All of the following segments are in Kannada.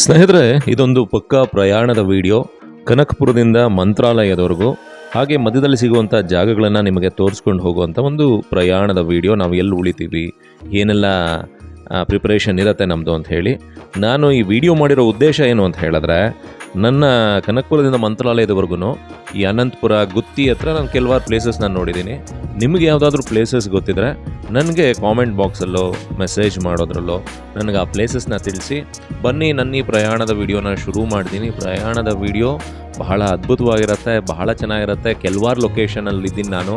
ಸ್ನೇಹಿತರೆ, ಇದೊಂದು ಪಕ್ಕಾ ಪ್ರಯಾಣದ ವಿಡಿಯೋ. ಕನಕಪುರದಿಂದ ಮಂತ್ರಾಲಯದವರೆಗೂ ಹಾಗೆ ಮಧ್ಯದಲ್ಲಿ ಸಿಗುವಂಥ ಜಾಗಗಳನ್ನು ನಿಮಗೆ ತೋರಿಸ್ಕೊಂಡು ಹೋಗುವಂಥ ಒಂದು ಪ್ರಯಾಣದ ವಿಡಿಯೋ ನಾವು ಎಲ್ಲಿ ಉಳಿತೀವಿ, ಏನೆಲ್ಲ ಪ್ರಿಪ್ರೇಷನ್ ಇರುತ್ತೆ ನಮ್ಮದು ಅಂತ ಹೇಳಿ. ನಾನು ಈ ವಿಡಿಯೋ ಮಾಡಿರೋ ಉದ್ದೇಶ ಏನು ಅಂತ ಹೇಳಿದ್ರೆ ನನ್ನ ಕನಕಪುರದಿಂದ ಮಂತ್ರಾಲಯದವರೆಗೂ ಈ ಅನಂತಪುರ, ಗುತ್ತಿ ಹತ್ರ ನಾನು ಕೆಲವಾರು ಪ್ಲೇಸಸ್ ನಾನು ನೋಡಿದ್ದೀನಿ. ನಿಮಗೆ ಯಾವುದಾದ್ರೂ ಪ್ಲೇಸಸ್ ಗೊತ್ತಿದ್ರೆ ನನಗೆ ಕಾಮೆಂಟ್ ಬಾಕ್ಸಲ್ಲೋ ಮೆಸೇಜ್ ಮಾಡೋದ್ರಲ್ಲೋ ನನಗೆ ಆ ಪ್ಲೇಸಸ್ನ ತಿಳಿಸಿ. ಬನ್ನಿ ನನ್ನ ಈ ಪ್ರಯಾಣದ ವಿಡಿಯೋನ ಶುರು ಮಾಡ್ತೀನಿ. ಪ್ರಯಾಣದ ವಿಡಿಯೋ ಬಹಳ ಅದ್ಭುತವಾಗಿರುತ್ತೆ, ಬಹಳ ಚೆನ್ನಾಗಿರುತ್ತೆ. ಕೆಲವಾರು ಲೊಕೇಶನಲ್ಲಿ ಇದ್ದೀನಿ ನಾನು.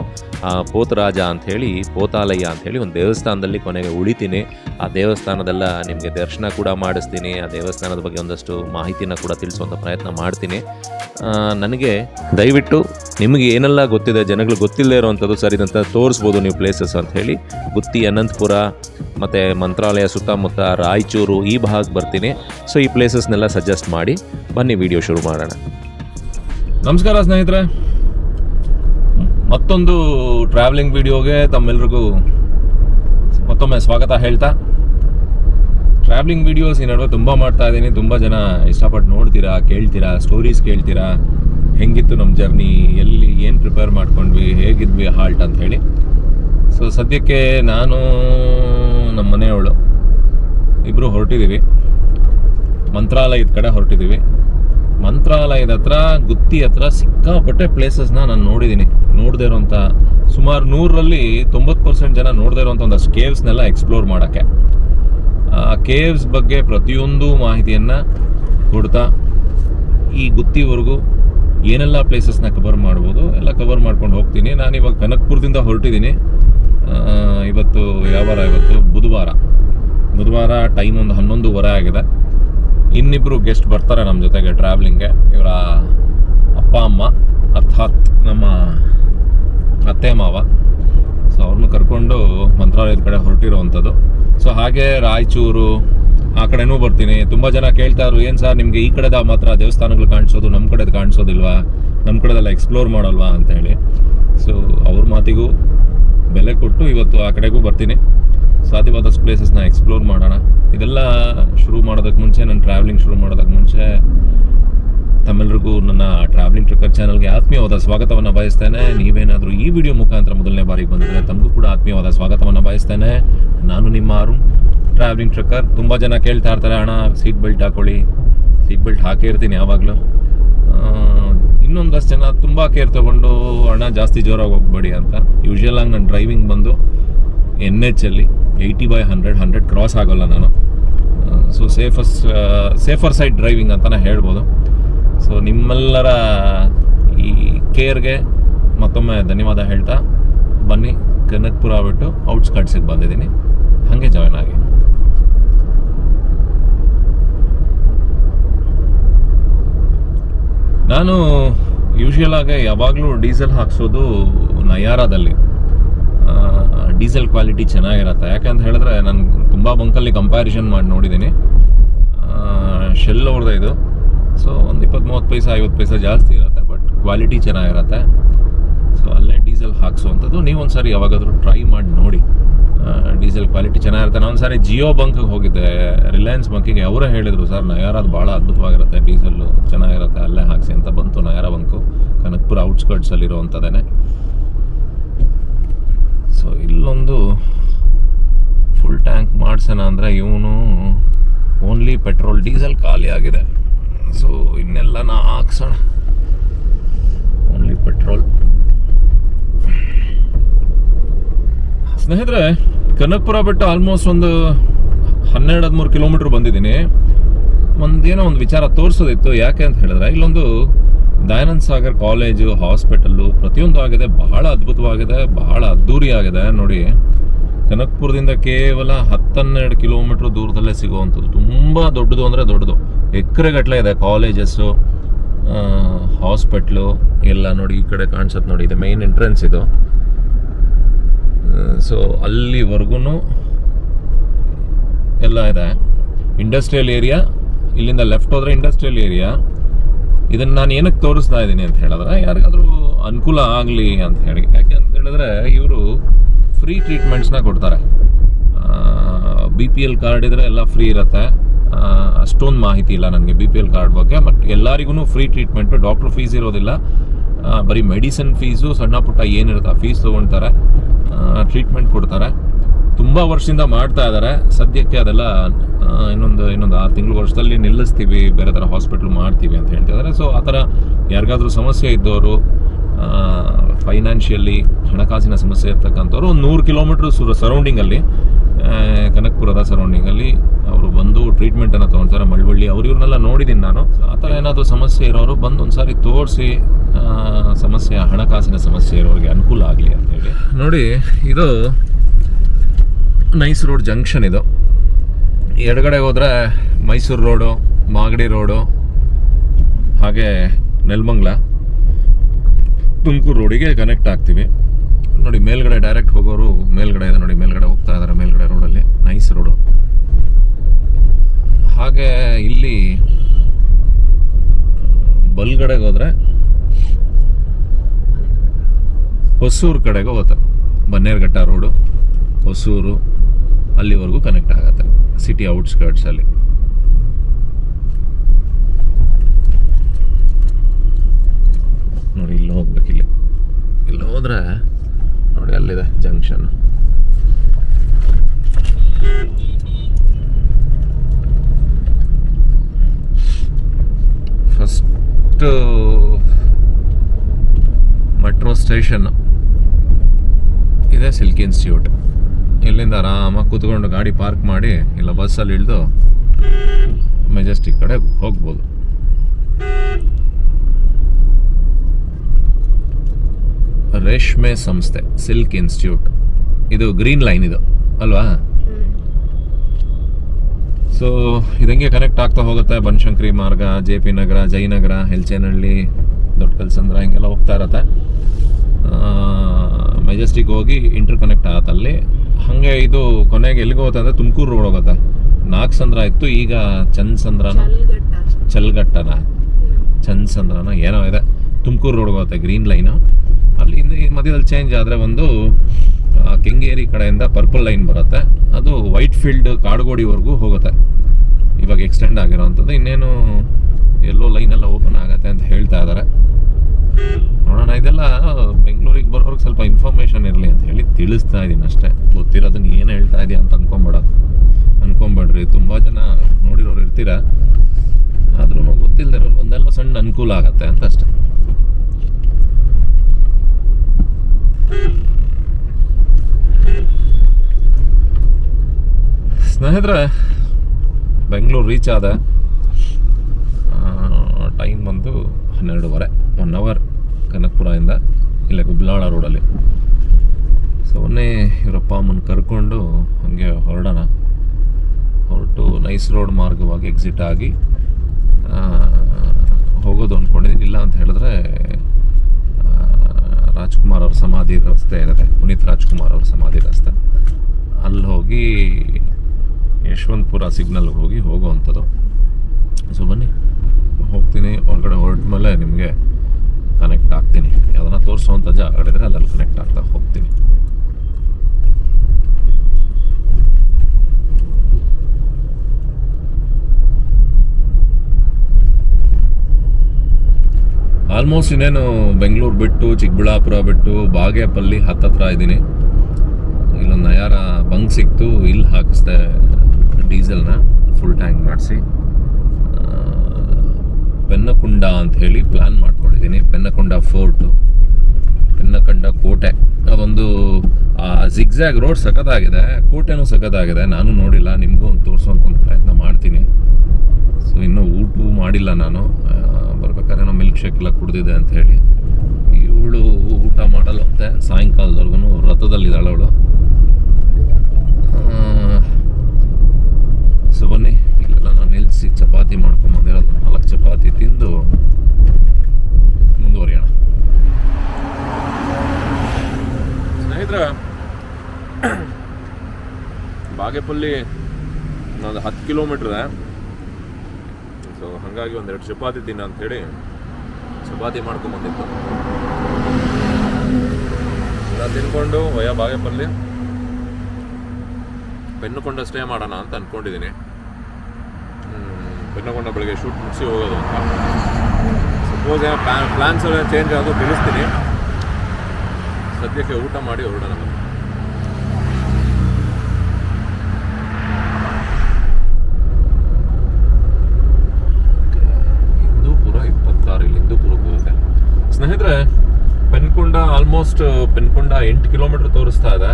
ಪೋತರಾಜ ಅಂಥೇಳಿ ಪೋತಾಲಯ್ಯ ಅಂಥೇಳಿ ಒಂದು ದೇವಸ್ಥಾನದಲ್ಲಿ ಕೊನೆಗೆ ಉಳಿತೀನಿ. ಆ ದೇವಸ್ಥಾನದೆಲ್ಲ ನಿಮಗೆ ದರ್ಶನ ಕೂಡ ಮಾಡಿಸ್ತೀನಿ. ಆ ದೇವಸ್ಥಾನದ ಬಗ್ಗೆ ಒಂದಷ್ಟು ಮಾಹಿತಿನ ಕೂಡ ತಿಳಿಸುವಂಥ ಪ್ರಯತ್ನ ಮಾಡ್ತೀನಿ. ನನಗೆ ದಯವಿಟ್ಟು ನಿಮಗೆ ಏನೆಲ್ಲ ಗೊತ್ತಿದೆ, ಜನಗಳು ಗೊತ್ತಿಲ್ಲದೆ ಇರೋವಂಥದ್ದು ಸರಿ ತೋರಿಸ್ಬೋದು ನೀವು ಪ್ಲೇಸಸ್ ಅಂತ ಹೇಳಿ. ಗುತ್ತಿ, ಅನಂತಪುರ, ಮತ್ತು ಮಂತ್ರಾಲಯ ಸುತ್ತಮುತ್ತ ರಾಯಚೂರು ಈ ಭಾಗಕ್ಕೆ ಬರ್ತೀನಿ. ಸೊ ಈ ಪ್ಲೇಸಸ್ನೆಲ್ಲ ಸಜೆಸ್ಟ್ ಮಾಡಿ ಬನ್ನಿ ವಿಡಿಯೋ ಶುರು ಮಾಡೋಣ. ನಮಸ್ಕಾರ ಸ್ನೇಹಿತರೆ. ಮತ್ತೊಂದು ಟ್ರಾವೆಲಿಂಗ್ ವಿಡಿಯೋಗೆ ತಮ್ಮೆಲ್ರಿಗೂ ಮತ್ತೊಮ್ಮೆ ಸ್ವಾಗತ ಹೇಳ್ತಾ. ಟ್ರಾವೆಲಿಂಗ್ ವೀಡಿಯೋಸ್ ಈ ತುಂಬ ಮಾಡ್ತಾ ಇದ್ದೀನಿ. ತುಂಬ ಜನ ಇಷ್ಟಪಟ್ಟು ನೋಡ್ತೀರಾ, ಕೇಳ್ತೀರಾ ಸ್ಟೋರೀಸ್ ಕೇಳ್ತೀರಾ? ಹೆಂಗಿತ್ತು ನಮ್ಮ ಜರ್ನಿ ಎಲ್ಲಿ ಏನು ಪ್ರಿಪೇರ್ ಮಾಡ್ಕೊಂಡ್ವಿ? ಹೇಗಿದ್ವಿ ಹಾಲ್ಟ್ ಅಂತ ಹೇಳಿ. ಸೊ ಸದ್ಯಕ್ಕೆ ನಾನು ನಮ್ಮ ಮನೆಯವಳು ಇಬ್ಬರು ಹೊರಟಿದ್ದೀವಿ ಮಂತ್ರಾಲಯದ ಕಡೆ ಹೊರಟಿದ್ದೀವಿ ಮಂತ್ರಾಲಯದ ಹತ್ರ, ಗುತ್ತಿ ಹತ್ರ ಸಿಕ್ಕಾಪಟ್ಟೆ ಪ್ಲೇಸಸ್ನ ನಾನು ನೋಡಿದ್ದೀನಿ ನೋಡದೇ ಇರೋಂಥ ಸುಮಾರು ನೂರರಲ್ಲಿ ತೊಂಬತ್ತು ಪರ್ಸೆಂಟ್ ಜನ ನೋಡದೇ ಇರೋಂಥ ಒಂದಷ್ಟು ಕೇವ್ಸ್ನೆಲ್ಲ ಎಕ್ಸ್ಪ್ಲೋರ್ ಮಾಡೋಕ್ಕೆ. ಕೇವ್ಸ್ ಬಗ್ಗೆ ಪ್ರತಿಯೊಂದು ಮಾಹಿತಿಯನ್ನು ಕೊಡ್ತಾ ಈ ಗುತ್ತಿವರೆಗೂ ಏನೆಲ್ಲ ಪ್ಲೇಸಸ್ನ ಕವರ್ ಮಾಡ್ಬೋದು ಎಲ್ಲ ಕವರ್ ಮಾಡ್ಕೊಂಡು ಹೋಗ್ತೀನಿ. ನಾನು ಇವಾಗ ಕನಕ್ಪುರದಿಂದ ಹೊರಟಿದ್ದೀನಿ. ಇವತ್ತು ಯಾವಾರ ಇವತ್ತು? ಬುಧವಾರ. ಬುಧವಾರ ಟೈಮ್ ಒಂದು ಹನ್ನೊಂದುವರೆ ಆಗಿದೆ. ಇನ್ನಿಬ್ಬರು ಗೆಸ್ಟ್ ಬರ್ತಾರೆ ನಮ್ಮ ಜೊತೆಗೆ ಟ್ರಾವೆಲಿಂಗ್ಗೆ ಇವರ ಅಪ್ಪ, ಅಮ್ಮ, ಅರ್ಥಾತ್ ನಮ್ಮ ಅತ್ತೆ, ಮಾವ. ಸೊ ಅವ್ರನ್ನ ಕರ್ಕೊಂಡು ಮಂತ್ರಾಲಯದ ಕಡೆ ಹೊರಟಿರೋವಂಥದ್ದು. ಸೊ ಹಾಗೆ ರಾಯಚೂರು, ಆ ಕಡೆನೂ ಬರ್ತೀನಿ. ತುಂಬ ಜನ ಕೇಳ್ತಾರು ಏನು ಸರ್, ನಿಮಗೆ ಈ ಕಡೆದ ಮಾತ್ರ ದೇವಸ್ಥಾನಗಳು ಕಾಣಿಸೋದು ನಮ್ಮ ಕಡೆದು ಕಾಣಿಸೋದಿಲ್ವಾ? ನಮ್ಮ ಕಡೆದೆಲ್ಲ ಎಕ್ಸ್ಪ್ಲೋರ್ ಮಾಡಲ್ವಾ? ಅಂತ ಹೇಳಿ. ಸೊ ಅವ್ರ ಮಾತಿಗೂ ಬೆಲೆ ಕೊಟ್ಟು ಇವತ್ತು ಆ ಕಡೆಗೂ ಬರ್ತೀನಿ. ಸಾಧ್ಯವಾದಷ್ಟು ಪ್ಲೇಸಸ್ನ ಎಕ್ಸ್ಪ್ಲೋರ್ ಮಾಡೋಣ. ಇದೆಲ್ಲ ಶುರು ಮಾಡೋದಕ್ಕೆ ಮುಂಚೆ ನಾನು ಟ್ರಾವೆಲಿಂಗ್ ಶುರು ಮಾಡೋದಕ್ಕೆ ಮುಂಚೆ ತಮ್ಮೆಲ್ಲರಿಗೂ ನನ್ನ ಟ್ರಾವೆಲಿಂಗ್ ಟ್ರಕ್ಕರ್ ಚಾನಲ್ಗೆ ಆತ್ಮೀಯವಾದ ಸ್ವಾಗತವನ್ನು ಬಯಸ್ತೇನೆ. ನೀವೇನಾದರೂ ಈ ವಿಡಿಯೋ ಮುಖಾಂತರ ಮೊದಲನೇ ಬಾರಿಗೆ ಬಂದರೆ ತಮಗೂ ಕೂಡ ಆತ್ಮೀಯವಾದ ಸ್ವಾಗತವನ್ನು ಬಯಸ್ತೇನೆ. ನಾನು ನಿಮ್ಮ ಅರುಣ್ ಟ್ರಾವೆಲಿಂಗ್ ಟ್ರಕ್ಕರ್ ತುಂಬ ಜನ ಕೇಳ್ತಾ ಇರ್ತಾರೆ, ಅಣ್ಣ ಸೀಟ್ ಬೆಲ್ಟ್ ಹಾಕೊಳ್ಳಿ. ಸೀಟ್ ಬೆಲ್ಟ್ ಹಾಕಿರ್ತೀನಿ ಯಾವಾಗಲೂ. ಇನ್ನೊಂದಷ್ಟು ಜನ ತುಂಬ ಕೇರ್ ತೊಗೊಂಡು ಹಣ ಜಾಸ್ತಿ ಜೋರಾಗಿ ಹೋಗ್ಬೇಡಿ ಅಂತ. ಯೂಶುವಲ್ ಆಗಿ ನಾನು ಡ್ರೈವಿಂಗ್ ಬಂದು ಎನ್ ಎಚ್ ಅಲ್ಲಿ eighty by hundred hundred cross ಆಗೋಲ್ಲ ನಾನು. So safest safer side driving ಅಂತಲೇ ಹೇಳ್ಬೋದು. ಸೊ ನಿಮ್ಮೆಲ್ಲರ ಈ ಕೇರ್ಗೆ ಮತ್ತೊಮ್ಮೆ ಧನ್ಯವಾದ ಹೇಳ್ತಾ, ಬನ್ನಿ ಕನಕ್ಪುರ ಬಿಟ್ಟು ಔಟ್ಸ್ಕಟ್ಸಿಗೆ ಬಂದಿದ್ದೀನಿ. ಹಾಗೆ ಜಾಯ್ನ್ ನಾನು ಯೂಶುವಲ್ ಆಗಿ ಯಾವಾಗಲೂ ಡೀಸೆಲ್ ಹಾಕ್ಸೋದು ನಯಾರಾದಲ್ಲಿ ಡೀಸೆಲ್ ಕ್ವಾಲಿಟಿ ಚೆನ್ನಾಗಿರತ್ತೆ. ಯಾಕಂತ ಹೇಳಿದ್ರೆ ನಾನು ತುಂಬ ಬಂಕಲ್ಲಿ ಕಂಪ್ಯಾರಿಸನ್ ಮಾಡಿ ನೋಡಿದ್ದೀನಿ ಶೆಲ್ ಅವ್ರದ್ದು ಇದು. ಸೊ ಒಂದು ಇಪ್ಪತ್ತು ಮೂವತ್ತು ಪೈಸೆ, ಐವತ್ತು ಪೈಸಾ ಜಾಸ್ತಿ ಇರುತ್ತೆ ಬಟ್ ಕ್ವಾಲಿಟಿ ಚೆನ್ನಾಗಿರುತ್ತೆ. ಸೊ ಅಲ್ಲೇ ಡೀಸೆಲ್ ಹಾಕ್ಸುವಂಥದ್ದು ನೀವು ಒಂದು ಸಾರಿ ಯಾವಾಗಾದರೂ ಟ್ರೈ ಮಾಡಿ ನೋಡಿ. ಡೀಸೆಲ್ ಕ್ವಾಲಿಟಿ ಚೆನ್ನಾಗಿರುತ್ತೆ. ನಾನು ಒಂದ್ಸಾರಿ ಜಿಯೋ ಬಂಕ್ಗೆ ಹೋಗಿದ್ದೆ. ರಿಲಯನ್ಸ್ ಬಂಕಿಗೆ ಅವರೇ ಹೇಳಿದರು, ಸರ್ ನಯಾರಾದ್ ಭಾಳ ಅದ್ಭುತವಾಗಿರುತ್ತೆ. ಡೀಸೆಲ್ಲು ಚೆನ್ನಾಗಿರುತ್ತೆ. ಅಲ್ಲೇ ಹಾಕ್ಸಿ ಅಂತ ಬಂತು ನಯಾರ ಬಂಕು ಕನಕ್ಪುರ ಔಟ್ಸ್ಕರ್ಟ್ಸಲ್ಲಿರುವಂಥದ್ದೇ ಸೊ ಇಲ್ಲೊಂದು ಫುಲ್ ಟ್ಯಾಂಕ್ ಮಾಡಿಸೋಣ ಅಂದರೆ ಇವನು ಓನ್ಲಿ ಪೆಟ್ರೋಲ್ ಡೀಸೆಲ್ ಖಾಲಿ ಆಗಿದೆ. ಸೊ ಇನ್ನೆಲ್ಲ ನಾ ಹಾಕ್ಸೋಣ. ಓನ್ಲಿ ಪೆಟ್ರೋಲ್ ಸ್ನೇಹಿತರೆ, ಕನಕಪುರ ಬಿಟ್ಟು ಆಲ್ಮೋಸ್ಟ್ ಒಂದು ಹನ್ನೆರಡು, ಹದಿಮೂರು ಕಿಲೋಮೀಟ್ರ್ ಬಂದಿದ್ದೀನಿ. ಒಂದೇನೋ ಒಂದು ವಿಚಾರ ತೋರಿಸೋದಿತ್ತು. ಯಾಕೆ ಅಂತ ಹೇಳಿದ್ರೆ, ಇಲ್ಲೊಂದು ದಯಾನಂದ ಸಾಗರ್ ಕಾಲೇಜು ಹಾಸ್ಪಿಟಲ್ಲು ಪ್ರತಿಯೊಂದು ಆಗಿದೆ. ಬಹಳ ಅದ್ಭುತವಾಗಿದೆ, ಬಹಳ ಅದ್ಧೂರಿ ಆಗಿದೆ. ನೋಡಿ, ಕನಕಪುರದಿಂದ ಕೇವಲ ಹತ್ತನ್ನೆರಡು ಕಿಲೋಮೀಟ್ರ್ ದೂರದಲ್ಲೇ ಸಿಗುವಂಥದ್ದು. ತುಂಬ ದೊಡ್ಡದು ಅಂದರೆ ದೊಡ್ಡದು. ಎಕರೆಗಟ್ಟಲೆ ಇದೆ ಕಾಲೇಜಸ್ಸು ಹಾಸ್ಪಿಟ್ಲು ಎಲ್ಲ ನೋಡಿ ಈ ಕಡೆ ಕಾಣಿಸುತ್ತೆ ನೋಡಿ. ಇದು ಮೇನ್ ಎಂಟ್ರೆನ್ಸ್ ಇದು. ಸೊ ಅಲ್ಲಿವರೆಗೂ ಎಲ್ಲ ಇದೆ. ಇಂಡಸ್ಟ್ರಿಯಲ್ ಏರಿಯಾ ಇಲ್ಲಿಂದ ಲೆಫ್ಟ್ ಹೋದರೆ ಇಂಡಸ್ಟ್ರಿಯಲ್ ಏರಿಯಾ ಇದನ್ನು ನಾನು ಏನಕ್ಕೆ ತೋರಿಸ್ತಾ ಇದ್ದೀನಿ ಅಂತ ಹೇಳಿದ್ರೆ, ಯಾರಿಗಾದರೂ ಅನುಕೂಲ ಆಗಲಿ ಅಂತ ಹೇಳಿ. ಯಾಕೆ ಅಂತ ಹೇಳಿದ್ರೆ, ಇವರು ಫ್ರೀ ಟ್ರೀಟ್ಮೆಂಟ್ಸ್ನ ಕೊಡ್ತಾರೆ. ಬಿ ಪಿ ಎಲ್ ಕಾರ್ಡ್ ಇದ್ರೆ ಎಲ್ಲ ಫ್ರೀ ಇರುತ್ತೆ. ಅಷ್ಟೊಂದು ಮಾಹಿತಿ ಇಲ್ಲ ನನಗೆ ಬಿ ಪಿ ಎಲ್ ಕಾರ್ಡ್ ಬಗ್ಗೆ ಬಟ್ ಎಲ್ಲರಿಗೂ ಫ್ರೀ ಟ್ರೀಟ್ಮೆಂಟು ಡಾಕ್ಟ್ರ್ ಫೀಸ್ ಇರೋದಿಲ್ಲ. ಬರೀ ಮೆಡಿಸಿನ್ ಫೀಸು ಸಣ್ಣ ಪುಟ್ಟ ಏನಿರುತ್ತೆ ಫೀಸ್ ತೊಗೊಳ್ತಾರೆ ಟ್ರೀಟ್ಮೆಂಟ್ ಕೊಡ್ತಾರೆ. ತುಂಬ ವರ್ಷದಿಂದ ಮಾಡ್ತಾ ಇದ್ದಾರೆ ಸದ್ಯಕ್ಕೆ ಅದೆಲ್ಲ ಇನ್ನೊಂದು ಇನ್ನೊಂದು ಆರು ತಿಂಗಳು ವರ್ಷದಲ್ಲಿ ನಿಲ್ಲಿಸ್ತೀವಿ. ಬೇರೆ ಥರ ಹಾಸ್ಪಿಟ್ಲು ಮಾಡ್ತೀವಿ ಅಂತ ಹೇಳ್ತಿದ್ದಾರೆ ಸೊ ಆ ಥರ ಯಾರಿಗಾದ್ರೂ ಸಮಸ್ಯೆ ಇದ್ದವರು ಫೈನಾನ್ಷಿಯಲಿ ಹಣಕಾಸಿನ ಸಮಸ್ಯೆ ಇರ್ತಕ್ಕಂಥವ್ರು, ಒಂದು ನೂರು ಕಿಲೋಮೀಟ್ರ್ ಸುರ ಸರೌಂಡಿಂಗಲ್ಲಿ ಕನಕಪುರದ ಸರೌಂಡಿಂಗಲ್ಲಿ ಅವರು ಬಂದು ಟ್ರೀಟ್ಮೆಂಟನ್ನು ತೊಗೊಳ್ತಾರೆ ಮಳವಳ್ಳಿ ಅವ್ರು ಇವ್ರನ್ನೆಲ್ಲ ನೋಡಿದ್ದೀನಿ ನಾನು. ಆ ಥರ ಏನಾದರೂ ಸಮಸ್ಯೆ ಇರೋರು ಬಂದು ಒಂದು ಸಾರಿ ತೋರಿಸಿ ಸಮಸ್ಯೆ ಹಣಕಾಸಿನ ಸಮಸ್ಯೆ ಇರೋರಿಗೆ ಅನುಕೂಲ ಆಗಲಿ ಅಂತೇಳಿ ನೋಡಿ ಇದು ನೈಸ್ ರೋಡ್ ಜಂಕ್ಷನ್ ಇದು. ಎಡಗಡೆ ಹೋದರೆ ಮೈಸೂರು ರೋಡು ಮಾಗಡಿ ರೋಡು ಹಾಗೆ ನೆಲಮಂಗ್ಲ. ತುಮಕೂರು ರೋಡಿಗೆ ಕನೆಕ್ಟ್ ಆಗ್ತೀವಿ. ನೋಡಿ, ಮೇಲ್ಗಡೆ ಡೈರೆಕ್ಟ್ ಹೋಗೋರು ಮೇಲ್ಗಡೆ ಇದೆ ನೋಡಿ, ಮೇಲ್ಗಡೆ ಹೋಗ್ತಾ ಇದ್ದಾರೆ, ಮೇಲ್ಗಡೆ ರೋಡಲ್ಲಿ ನೈಸ್ ರೋಡು ಹಾಗೆ ಇಲ್ಲಿ, ಬಲ್ಗಡೆಗೆ ಹೋದರೆ ಹೊಸೂರು ಕಡೆಗೆ ಹೋಗುತ್ತೆ. ಬನ್ನೇರ್ಘಟ್ಟ ರೋಡು ಹೊಸೂರು, ಅಲ್ಲಿವರೆಗೂ ಕನೆಕ್ಟ್ ಆಗುತ್ತೆ. ಸಿಟಿ ಔಟ್ಸ್ಕರ್ಟ್ಸಲ್ಲಿ ನೋಡಿ ಇಲ್ಲಿ ಹೋಗ್ಬೇಕು ಇಲ್ಲಿ ಇಲ್ಲಿ ಹೋದ್ರೆ ನೋಡಿ ಫಸ್ಟ್ ಮೆಟ್ರೋ ಸ್ಟೇಷನ್ ಇದೆ ಸಿಲ್ಕ್ ಇನ್ಸ್ಟಿಟ್ಯೂಟ್ ಇಲ್ಲಿಂದ ಆರಾಮಾಗಿ ಕೂತ್ಕೊಂಡು ಗಾಡಿ ಪಾರ್ಕ್ ಮಾಡಿ, ಇಲ್ಲ ಬಸ್ಸಲ್ಲಿ ಇಳಿದು ಮೆಜೆಸ್ಟಿಕ್ ಕಡೆ ಹೋಗ್ಬೋದು. ರೇಷ್ಮೆ ಸಂಸ್ಥೆ ಸಿಲ್ಕ್ ಇನ್ಸ್ಟಿಟ್ಯೂಟ್. ಇದು ಗ್ರೀನ್ ಲೈನ್ ಇದು ಅಲ್ವಾ? ಸೊ ಇದಂಗೆ ಕನೆಕ್ಟ್ ಆಗ್ತಾ ಹೋಗುತ್ತೆ ಬನಶಂಕರಿ ಮಾರ್ಗ ಜೆ ಪಿ ನಗರ ಜಯನಗರ ಹೆಲ್ಚೇನಹಳ್ಳಿ ದೊಡ್ಡ ಕಲ್ಸಂದ್ರ ಹಿಂಗೆಲ್ಲ ಹೋಗ್ತಾ ಇರತ್ತೆ. ಮೆಜೆಸ್ಟಿಕ್ ಹೋಗಿ ಇಂಟರ್ ಕನೆಕ್ಟ್ ಆಗತ್ತೆ ಅಲ್ಲಿ. ಹಾಗೆ ಇದು ಕೊನೆಗೆ ಎಲ್ಲಿಗೆ ಹೋಗುತ್ತೆ ಅಂದರೆ ತುಮಕೂರು ರೋಡ್ ಹೋಗುತ್ತೆ. ನಾಗಸಂದ್ರ ಇತ್ತು ಈಗ ಚಂದ್ಸಂದ್ರನ ಚಲ್ಗಟ್ಟನ. ಚಂದ್ಸಂದ್ರನ ಏನೋ ಇದೆ. ತುಮಕೂರು ರೋಡ್ ಹೋಗುತ್ತೆ ಗ್ರೀನ್ ಲೈನು ಅಲ್ಲಿ ಈ ಮಧ್ಯದಲ್ಲಿ ಚೇಂಜ್ ಆದರೆ ಒಂದು ಕೆಂಗೇರಿ ಕಡೆಯಿಂದ ಪರ್ಪಲ್ ಲೈನ್ ಬರುತ್ತೆ. ಅದು ವೈಟ್ ಫೀಲ್ಡ್ ಕಾಡುಗೋಡಿವರೆಗೂ ಹೋಗುತ್ತೆ. ಇವಾಗ ಎಕ್ಸ್ಟೆಂಡ್ ಆಗಿರೋವಂಥದ್ದು ಇನ್ನೇನು ಎಲ್ಲೋ ಲೈನೆಲ್ಲ ಓಪನ್ ಆಗುತ್ತೆ ಅಂತ ಹೇಳ್ತಾ ಇದ್ದಾರೆ ನೋಡೋಣ, ಇದೆಲ್ಲ ಬೆಂಗಳೂರಿಗೆ ಬರೋರ್ಗೆ ಸ್ವಲ್ಪ ಇನ್ಫಾರ್ಮೇಷನ್ ಇರಲಿ ಅಂತ ಹೇಳಿ ತಿಳಿಸ್ತಾ ಇದ್ದೀನಿ ಅಷ್ಟೇ. ಗೊತ್ತಿರೋದನ್ನ ಏನು ಹೇಳ್ತಾ ಇದೆಯಾ ಅಂತ ಅನ್ಕೊಂಬೇಡ ಅನ್ಕೊಂಬೇಡ್ರಿ. ತುಂಬ ಜನ ನೋಡಿರೋರು ಇರ್ತೀರ? ಆದ್ರೂ ಗೊತ್ತಿಲ್ಲದೆ ಒಂದೆಲ್ಲ ಸಣ್ಣ ಅನುಕೂಲ ಆಗುತ್ತೆ ಅಂತ ಅಷ್ಟೇ. ಸ್ನೇಹಿತರೆ, ಬೆಂಗಳೂರು ರೀಚ್ ಆದ. ಟೈಮ್ ಬಂದು ಹನ್ನೆರಡುವರೆ ಒನ್ ಅವರ್ ಕನಕಪುರದಿಂದ ಇಲ್ಲೇ ಗುಬ್ಲಾಳ ರೋಡಲ್ಲಿ ಸೊ ಒನ್ನೇ ಇವರಪ್ಪ ಅಮ್ಮನ ಕರ್ಕೊಂಡು ಹಾಗೆ ಹೊರಡೋಣ. ಹೊರಟು ನೈಸ್ ರೋಡ್ ಮಾರ್ಗವಾಗಿ ಎಕ್ಸಿಟ್ ಆಗಿ ಹೋಗೋದು ಅಂದ್ಕೊಂಡಿದ್ದೀನಿ ಇಲ್ಲ ಅಂತ ಹೇಳಿದ್ರೆ ರಾಜ್ಕುಮಾರ್ ಅವ್ರ ಸಮಾಧಿ ರಸ್ತೆ ಇರುತ್ತೆ, ಪುನೀತ್ ರಾಜ್ಕುಮಾರ್ ಅವ್ರ ಸಮಾಧಿ ರಸ್ತೆ. ಅಲ್ಲಿ ಹೋಗಿ ಯಶವಂತಪುರ ಸಿಗ್ನಲ್ಗೆ ಹೋಗಿ ಹೋಗುವಂಥದ್ದು. ಸೊ ಬನ್ನಿ, ಹೋಗ್ತೀನಿ, ಹೊರಗಡೆ ಹೊರಟ ಮೇಲೆ ನಿಮಗೆ ಕನೆಕ್ಟ್ ಆಗ್ತೀನಿ. ಯಾವ್ದನ್ನ ಜಾಗ ಜಾಗಗಳಿದ್ರೆ ಅಲ್ಲೆಲ್ಲ ಕನೆಕ್ಟ್ ಆಗ್ತಾ ಹೋಗ್ತೀನಿ. ಆಲ್ಮೋಸ್ಟ್ ಇನ್ನೇನು ಬೆಂಗಳೂರು ಬಿಟ್ಟು, ಚಿಕ್ಕಬಳ್ಳಾಪುರ ಬಿಟ್ಟು, ಬಾಗೇಪಲ್ಲಿ ಹತ್ತತ್ರ ಇದ್ದೀನಿ. ಇಲ್ಲೊಂದು ನಯಾರ ಬಂಕ್ ಸಿಕ್ತು ಇಲ್ಲಿ ಹಾಕಿಸ್ದೆ ಡೀಸೆಲ್ನ ಫುಲ್ ಟ್ಯಾಂಕ್ ಮಾಡಿಸಿ. ಪೆನ್ನಕುಂಡ ಅಂತ ಹೇಳಿ ಪ್ಲ್ಯಾನ್ ಮಾಡ್ಕೊಂಡಿದ್ದೀನಿ. ಪೆನ್ನಕುಂಡ ಫೋರ್ಟು ಪೆನ್ನಕಂಡ ಕೋಟೆ. ಅದೊಂದು, ಆ ಜಿಗ್ಜ್ಯಾಗ್ ರೋಡ್ ಸಖತ್ತಾಗಿದೆ. ಕೋಟೆನೂ ಸಖತ್ತಾಗಿದೆ. ನಾನು ನೋಡಿಲ್ಲ, ನಿಮಗೂ ಒಂದು ತೋರಿಸೋಕೆ ಪ್ರಯತ್ನ ಮಾಡ್ತೀನಿ. ಸೊ ಇನ್ನೂ ಊಟ ಮಾಡಿಲ್ಲ ನಾನು. ಬರ್ಬೇಕಾದ್ರೆ ಮಿಲ್ಕ್ ಶೇಕ್ ಎಲ್ಲ ಕುಡ್ದಿದೆ ಅಂತ ಹೇಳಿ ಇವಳು ಊಟ ಮಾಡಲ್ಲ ಮತ್ತೆ ಸಾಯಂಕಾಲದವರೆಗೂ ರಥದಲ್ಲಿದ್ದಾಳೆ ಅವಳು. ಸೊ ಬನ್ನಿ, ಇಲ್ಲೆಲ್ಲ ನಾನು ನಿಲ್ಲಿಸಿ ಚಪಾತಿ ಮಾಡ್ಕೊಂಬಂದಿರೋದು ನಾಲ್ಕು ಚಪಾತಿ ತಿಂದು ಮುಂದುವರಿಯೋಣ. ಸ್ನೇಹಿತರ, ಬಾಗೇಪಲ್ಲಿ ಒಂದು ಹತ್ತು ಕಿಲೋಮೀಟ್ರ್ ಹಾಗಾಗಿ ಒಂದೆರಡು ಚಪಾತಿ ತಿನ್ನ ಅಂಥೇಳಿ ಚಪಾತಿ ಮಾಡ್ಕೊಂಬಂದಿತ್ತು ಎಲ್ಲ ತಿನ್ಕೊಂಡು ವಯ ಬಾಗೇಪಲ್ಲಿ. ಬೆನ್ನುಕೊಂಡ ಸ್ಟೇ ಮಾಡೋಣ ಅಂತ ಅಂದ್ಕೊಂಡಿದ್ದೀನಿ ಬೆನ್ನುಕೊಂಡ ಬೆಳಗ್ಗೆ ಶೂಟ್ ಮುಗಿಸಿ ಹೋಗೋದು ಅಂತ. ಸಪೋಸ್ ಏನೋ ಎಲ್ಲ ಚೇಂಜ್ ಆಗೋದು ತಿಳಿಸ್ತೀನಿ. ಸದ್ಯಕ್ಕೆ ಊಟ ಮಾಡಿ ಹೊರಡೋಣ ಸ್ನೇಹಿತರೆ ಪೆನ್ಕೊಂಡ ಆಲ್ಮೋಸ್ಟ್ ಪೆನ್ಕೊಂಡ ಎಂಟು ಕಿಲೋಮೀಟರ್ ತೋರಿಸ್ತಾ ಇದೆ.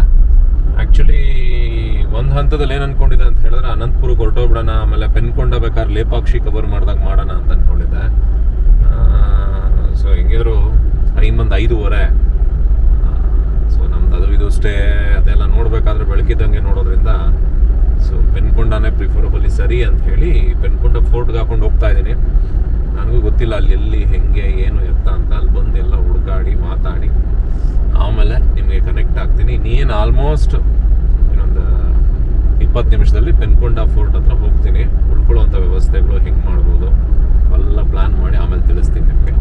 ಆ್ಯಕ್ಚುಲಿ ಒಂದು ಹಂತದಲ್ಲಿ ಏನು ಅನ್ಕೊಂಡಿದ್ದೆ ಅಂತ ಹೇಳಿದ್ರೆ ಅನಂತಪುರಕ್ಕೆ ಹೊರಟೋಗ್ಬಿಡೋಣ ಆಮೇಲೆ ಪೆನ್ಕೊಂಡ ಬೇಕಾದ್ರೆ ಲೇಪಾಕ್ಷಿ ಕವರ್ ಮಾಡ್ದಾಗ ಮಾಡೋಣ ಅಂತ ಅಂದ್ಕೊಂಡಿದ್ದೆ ಸೊ ಹೆಂಗಿದ್ರು ಟೈಮ್ ಒಂದು ಐದೂವರೆ. ಸೊ ನಮ್ದು ಅದು ಇದು ಸ್ಟೇ ಅದೆಲ್ಲ ನೋಡಬೇಕಾದ್ರೆ ಬೆಳಕಿದ್ದಂಗೆ ನೋಡೋದ್ರಿಂದ ಸೊ ಪೆನ್ಕೊಂಡನೇ ಪ್ರಿಫರಬಲಿ ಸರಿ ಅಂತ ಹೇಳಿ ಪೆನ್ಕೊಂಡ ಫೋರ್ಟ್ಗೆ ಹಾಕೊಂಡು ಹೋಗ್ತಾ ಇದ್ದೀನಿ. ನನಗೂ ಗೊತ್ತಿಲ್ಲ ಅಲ್ಲಿ ಎಲ್ಲಿ, ಹೆಂಗೆ, ಏನು ಎತ್ತ ಅಂತ. ಅಲ್ಲಿ ಬಂದು ಎಲ್ಲ ಹುಡುಕಾಡಿ, ಮಾತಾಡಿ. ಆಮೇಲೆ ನಿಮಗೆ ಕನೆಕ್ಟ್ ಆಗ್ತೀನಿ. ನೀನು ಆಲ್ಮೋಸ್ಟ್ ಇನ್ನೊಂದು ಇಪ್ಪತ್ತು ನಿಮಿಷದಲ್ಲಿ ಪೆನ್ಕೊಂಡ ಫೋರ್ಟ್ ಹತ್ರ ಹೋಗ್ತೀನಿ. ಉಳ್ಕೊಳ್ಳುವಂಥ ವ್ಯವಸ್ಥೆಗಳು ಹೆಂಗೆ ಮಾಡ್ಬೋದು? ಎಲ್ಲ ಪ್ಲ್ಯಾನ್ ಮಾಡಿ ಆಮೇಲೆ ತಿಳಿಸ್ತೀನಿ ನಿಮಗೆ.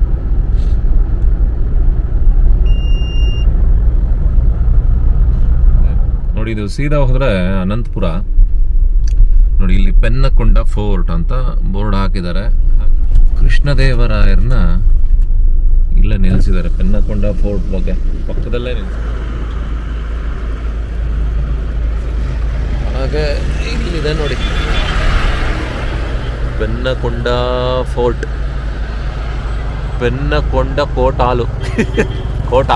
ನೋಡಿ, ಇದು ಸೀದಾ ಹೋದರೆ ಅನಂತಪುರ. ನೋಡಿ, ಇಲ್ಲಿ ಪೆನ್ನಕೊಂಡ ಫೋರ್ಟ್ ಅಂತ ಬೋರ್ಡ್ ಹಾಕಿದ್ದಾರೆ. ಕೃಷ್ಣದೇವರಾಯರ್ನ ಇಲ್ಲೇ ನಿಲ್ಲಿಸಿದ್ದಾರೆ, ಪೆನ್ನಕೊಂಡ ಫೋರ್ಟ್ ಬಗ್ಗೆ. ಪಕ್ಕದಲ್ಲೇ ನಿಲ್ಸಿದ್ದಾರೆ ಹಾಗೆ ಇಲ್ಲಿದೆ ನೋಡಿ. ಬೆನ್ನಕೊಂಡ ಫೋರ್ಟ್. ಪೆನ್ನಕೊಂಡ ಕೋಟಾಲು ಕೋಟ.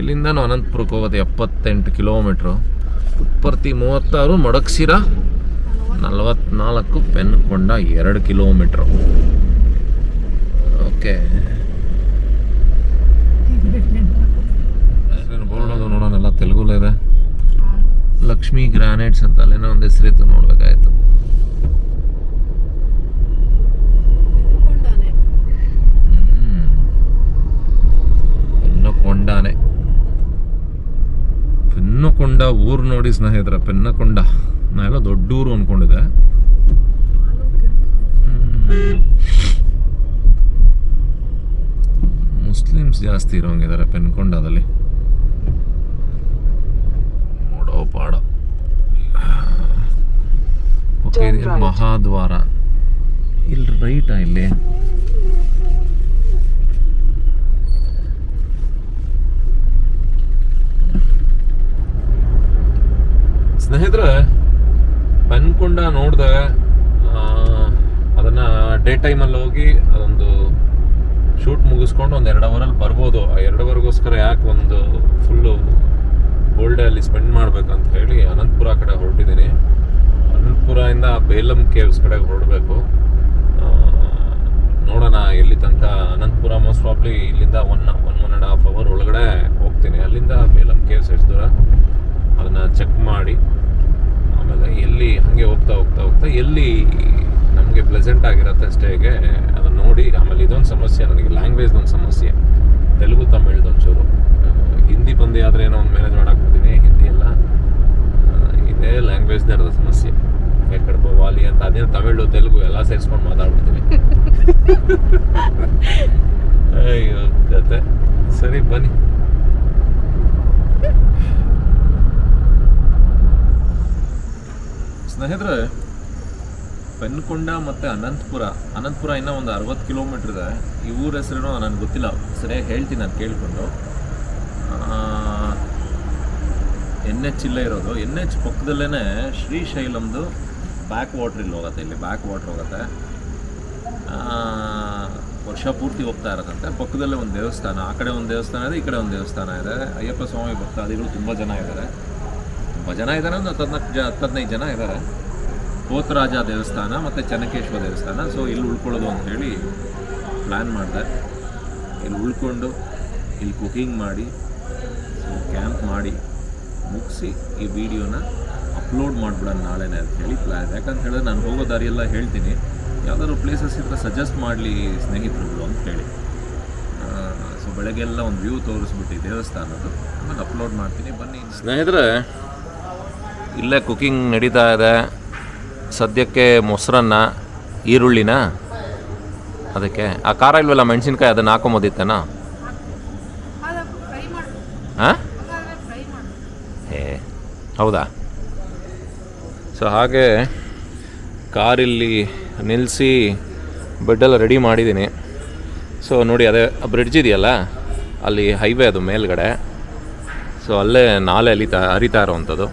ಇಲ್ಲಿಂದ ಇಲ್ಲಿಂದನೂ ಅನಂತಪುರಕ್ಕೆ ಹೋಗೋದು ಎಪ್ಪತ್ತೆಂಟು ಕಿಲೋಮೀಟ್ರು. ಉತ್ಪತ್ತಿ ಮೂವತ್ತಾರು, ಮಡಕ್ಸಿರ. ನಲವತ್ನಾಲ್ಕು ಪೆನ್ಕೊಂಡ ಎರಡು ಕಿಲೋಮೀಟ್ರು. ಓಕೆ. ಬೋರ್ಡ್ ಅದು ನೋಡೋಣ ಎಲ್ಲ ತೆಲುಗುಲೇ ಇದೆ. ಲಕ್ಷ್ಮಿ ಗ್ರಾನೈಟ್ಸ್ ಅಂತ ಅಲ್ಲೇನೋ ಒಂದು ಹೆಸರಿತ್ತು ನೋಡ್ಬೇಕಾಯ್ತು. ಪೆನ್ನಕೊಂಡ ಊರು ನೋಡಿ ಸ್ನೇಹಿತರ ಪೆನ್ನಕೊಂಡ ನಾ ದೊಡ್ಡೂರು ದೊಡ್ಡ ಊರು ಅನ್ಕೊಂಡಿದ್ದೆ ಮುಸ್ಲಿಮ್ಸ್ ಜಾಸ್ತಿ ಇರೋಂಗಿದ್ದಾರೆ ಪೆನ್ಕೊಂಡದಲ್ಲಿ. ನೋಡೋ ಪಾಡ. ಓಕೆ ಇದು. ಮಹಾದ್ವಾರ. ಇಲ್ಲಿ ರೈಟಾ ಇಲ್ಲಿ? ಸ್ನೇಹಿತರೆ ಪೆನ್ಕೊಂಡ ನೋಡಿದೆ ಅದನ್ನು ಡೇ ಟೈಮಲ್ಲಿ ಹೋಗಿ ಅದೊಂದು ಶೂಟ್ ಮುಗಿಸ್ಕೊಂಡು ಒಂದು ಎರಡು ಅವರಲ್ಲಿ ಬರ್ಬೋದು. ಆ ಎರಡು ಯಾಕೆ ಒಂದು ಫುಲ್ಲು ಹೋಲ್ ಡೇ ಅಲ್ಲಿ ಸ್ಪೆಂಡ್ ಮಾಡಬೇಕಂತ ಹೇಳಿ ಅನಂತಪುರ ಕಡೆ ಹೊರಟಿದ್ದೀನಿ ಅನಂತಪುರದಿಂದ ಬೇಲಂ ಕೇವ್ಸ್ ಕಡೆ ಹೊರಡಬೇಕು. ನೋಡೋಣ ಎಲ್ಲಿ ತನಕ ಅನಂತಪುರ ಮೋಸ್ಟ್ ಪ್ರಾಬ್ಲಿ ಇಲ್ಲಿಂದ one one one and half hour ಒಳಗಡೆ ಹೋಗ್ತೀನಿ. ಅಲ್ಲಿಂದ ಬೇಲಂ ಕೇವ್ಸ್ ಎಷ್ಟು ದೂರ? ಅದನ್ನು ಚೆಕ್ ಮಾಡಿ. ಎಲ್ಲಿ ಹಾಗೆ ಹೋಗ್ತಾ ಹೋಗ್ತಾ ಹೋಗ್ತಾ ಎಲ್ಲಿ ನಮಗೆ ಪ್ಲೆಸೆಂಟ್ ಆಗಿರುತ್ತೆ ಅಷ್ಟೇಗೆ ಅದನ್ನು ನೋಡಿ ಆಮೇಲೆ ಇದೊಂದು ಸಮಸ್ಯೆ ನನಗೆ ಲ್ಯಾಂಗ್ವೇಜ್ದೊಂದು ಸಮಸ್ಯೆ. ತೆಲುಗು ತಮಿಳ್ದೊಂಚೂರು ಆ, ಹಿಂದಿ ಬಂದು ಆದರೆ ಏನೋ ಒಂದು ಮ್ಯಾನೇಜ್ ಮಾಡಾಕ್ಬಿಡ್ತೀನಿ ಹಿಂದಿ ಎಲ್ಲ. ಇದೇ ಲ್ಯಾಂಗ್ವೇಜ್ನೇ ಇರೋದು ಸಮಸ್ಯೆ. ಯಾಕಡೆ ವಾಲಿ ಅಂತ ಅದೇನು ತಮಿಳು ತೆಲುಗು ಎಲ್ಲ ಸೇರಿಸ್ಕೊಂಡು ಮಾತಾಡ್ಬಿಡ್ತೀನಿ. ಅಯ್ಯೋ ಕತೆ. ಸರಿ ಬನ್ನಿ. ಸ್ನೇಹಿತರೆ, ಪೆನ್ಕೊಂಡ ಮತ್ತು ಅನಂತಪುರ. ಅನಂತಪುರ ಇನ್ನೂ ಒಂದು ಅರವತ್ತು ಕಿಲೋಮೀಟ್ರ್ ಇದೆ. ಈ ಊರ ಹೆಸರೇನೋ ನನಗೆ ಗೊತ್ತಿಲ್ಲ. ಸರಿಯಾಗಿ ಹೇಳ್ತೀನಿ ನಾನು ಕೇಳಿಕೊಂಡು. ಎನ್ ಎಚ್ ಇಲ್ಲೇ ಇರೋದು. ಎನ್ ಎಚ್ ಪಕ್ಕದಲ್ಲೇ ಶ್ರೀಶೈಲಮ್ದು ಬ್ಯಾಕ್ ವಾಟ್ರ್ ಇಲ್ಲಿ ಹೋಗುತ್ತೆ ಇಲ್ಲಿ. ಬ್ಯಾಕ್ ವಾಟ್ರ್ ಹೋಗುತ್ತೆ. ವರ್ಷ ಪೂರ್ತಿ ಹೋಗ್ತಾ ಇರತ್ತಂತೆ. ಪಕ್ಕದಲ್ಲೇ ಒಂದು ದೇವಸ್ಥಾನ. ಆ ಕಡೆ ಒಂದು ದೇವಸ್ಥಾನ ಇದೆ, ಈ ಕಡೆ ಒಂದು ದೇವಸ್ಥಾನ ಇದೆ. ಅಯ್ಯಪ್ಪ ಸ್ವಾಮಿ ಭಕ್ತಾದಿಗಳು ತುಂಬ ಜನ ಇದ್ದಾರೆ ತುಂಬ ಜನ ಇದ್ದಾರೆ ಒಂದು ಹತ್ತದ್ನಾಲ್ಕು ಜ ಹತ್ತದೈದು ಜನ ಇದ್ದಾರೆ ಕೋತರಾಜ ದೇವಸ್ಥಾನ ಮತ್ತು ಚೆನ್ನಕೇಶ್ವರ ದೇವಸ್ಥಾನ. ಸೊ ಇಲ್ಲಿ ಉಳ್ಕೊಳ್ಳೋದು ಅಂತ ಹೇಳಿ ಪ್ಲ್ಯಾನ್ ಮಾಡಿದೆ. ಇಲ್ಲಿ ಉಳ್ಕೊಂಡು, ಇಲ್ಲಿ ಕುಕಿಂಗ್ ಮಾಡಿ ಸೊ ಕ್ಯಾಂಪ್ ಮಾಡಿ ಮುಗಿಸಿ ಈ ವಿಡಿಯೋನ ಅಪ್ಲೋಡ್ ಮಾಡಿಬಿಡೋಣ ನಾಳೆನೇ ಅಂತ ಹೇಳಿ ಪ್ಲ್ಯಾನ್ ಯಾಕಂತ ಹೇಳಿದ್ರೆ ನಾನು ಹೋಗೋ ದಾರಿಯೆಲ್ಲ ಹೇಳ್ತೀನಿ. ಯಾವ್ದಾದ್ರು ಪ್ಲೇಸಸ್ ಇದ್ದರೆ ಸಜೆಸ್ಟ್ ಮಾಡಲಿ ಸ್ನೇಹಿತರುಗಳು ಅಂತ ಹೇಳಿ. ಸೊ ಬೆಳಗ್ಗೆಲ್ಲ ಒಂದು ವ್ಯೂ ತೋರಿಸ್ಬಿಟ್ಟು ದೇವಸ್ಥಾನದ್ದು. ಆಮೇಲೆ ಅಪ್ಲೋಡ್ ಮಾಡ್ತೀನಿ. ಬನ್ನಿ ಸ್ನೇಹಿತರೆ ಇಲ್ಲೇ ಕುಕಿಂಗ್ ನಡೀತಾ ಇದೆ. ಸದ್ಯಕ್ಕೆ ಮೊಸರನ್ನ, ಈರುಳ್ಳಿನ, ಅದಕ್ಕೆ, ಆ ಖಾರ ಇಲ್ವಲ್ಲ ಮೆಣಸಿನ್ಕಾಯಿ ಅದನ್ನು ಹಾಕೊಂಬೋದಿತ್ತೇನಾ? ಹಾಂ? ಏ ಹೌದಾ? ಸೊ ಹಾಗೆ ಕಾರಿಲ್ಲಿ ನಿಲ್ಲಿಸಿ ಬೆಡ್ಡೆಲ್ಲ ರೆಡಿ ಮಾಡಿದ್ದೀನಿ. ಸೊ ನೋಡಿ, ಅದೇ ಬ್ರಿಡ್ಜ್ ಇದೆಯಲ್ಲ, ಅಲ್ಲಿ ಹೈವೇ ಅದು ಮೇಲ್ಗಡೆ. ಸೊ ಅಲ್ಲೇ ನಾಲೆ ಅಲಿತಾ ಹರಿತಾ ಇರೋವಂಥದ್ದು.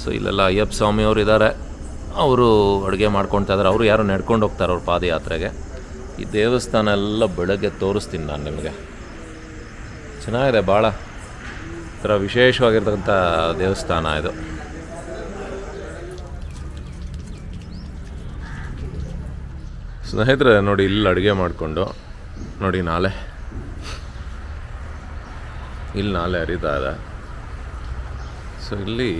ಸೊ ಇಲ್ಲೆಲ್ಲ ಅಯ್ಯಪ್ಪ ಸ್ವಾಮಿಯವರು ಇದ್ದಾರೆ ಅವರು ಅಡುಗೆ ಮಾಡ್ಕೊಳ್ತಾ ಇದ್ದಾರೆ ಅವರು ಯಾರು ನಡ್ಕೊಂಡು ಹೋಗ್ತಾರೆ ಅವ್ರ ಪಾದಯಾತ್ರೆಗೆ. ಈ ದೇವಸ್ಥಾನ ಎಲ್ಲ ಬೆಳಗ್ಗೆ ತೋರಿಸ್ತೀನಿ ನಾನು ನಿಮಗೆ. ಚೆನ್ನಾಗಿದೆ ಭಾಳ. ಥರ ವಿಶೇಷವಾಗಿರ್ತಕ್ಕಂಥ ದೇವಸ್ಥಾನ ಇದು. ಸ್ನೇಹಿತರೆ, ನೋಡಿ ಇಲ್ಲಿ ಅಡುಗೆ ಮಾಡಿಕೊಂಡು, ನೋಡಿ ನಾಳೆ. ಇಲ್ಲಿ ನಾಳೆ ಹರಿತಾ ಇದೆ. ಸೊ ಇಲ್ಲಿ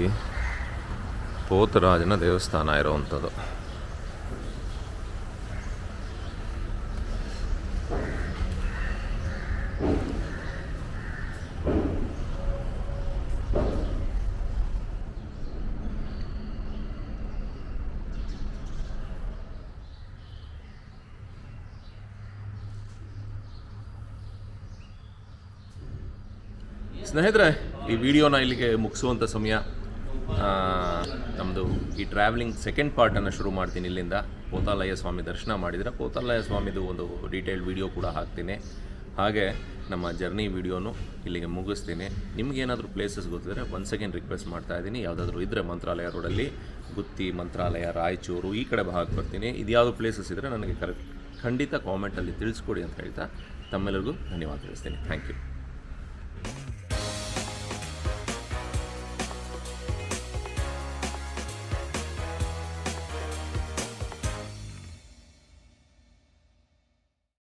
ಪೋತರಾಜನ ದೇವಸ್ಥಾನ ಇರೋವಂಥದ್ದು. ಸ್ನೇಹಿತರೆ ಈ ವಿಡಿಯೋನ ಇಲ್ಲಿಗೆ ಮುಗಿಸುವಂಥ ಸಮಯ. ಈ ಟ್ರಾವೆಲಿಂಗ್ ಸೆಕೆಂಡ್ ಪಾರ್ಟನ್ನು ಶುರು ಮಾಡ್ತೀನಿ. ಇಲ್ಲಿಂದ ಪೋತಾಲಯ್ಯ ಸ್ವಾಮಿ ದರ್ಶನ ಮಾಡಿದರೆ ಪೋತಾಲಯ್ಯ ಸ್ವಾಮಿದು ಒಂದು ಡೀಟೇಲ್ಡ್ ವಿಡಿಯೋ ಕೂಡ ಹಾಕ್ತೀನಿ. ಹಾಗೆ ನಮ್ಮ ಜರ್ನಿ ವಿಡಿಯೋನು ಇಲ್ಲಿಗೆ ಮುಗಿಸ್ತೀನಿ. ನಿಮಗೇನಾದರೂ ಪ್ಲೇಸಸ್ ಗೊತ್ತಿದ್ರೆ ಒಂದು ಸೆಕೆಂಡ್ ರಿಕ್ವೆಸ್ಟ್ ಮಾಡ್ತಾ ಇದ್ದೀನಿ. ಯಾವುದಾದ್ರೂ ಇದ್ದರೆ ಮಂತ್ರಾಲಯ ರೋಡಲ್ಲಿ ಗುತ್ತಿ, ಮಂತ್ರಾಲಯ, ರಾಯಚೂರು, ಈ ಕಡೆ ಭಾಗಕ್ಕೆ ಬರ್ತೀನಿ. ಇದ್ಯಾವುದು ಪ್ಲೇಸಸ್ ಇದ್ದರೆ ನನಗೆ ಕರೆಕ್ಟ್ ಖಂಡಿತ ಕಾಮೆಂಟಲ್ಲಿ ತಿಳಿಸ್ಕೊಡಿ ಅಂತ ಹೇಳ್ತಾ ತಮ್ಮೆಲ್ಲರಿಗೂ ಧನ್ಯವಾದ ತಿಳಿಸ್ತೀನಿ. Thank you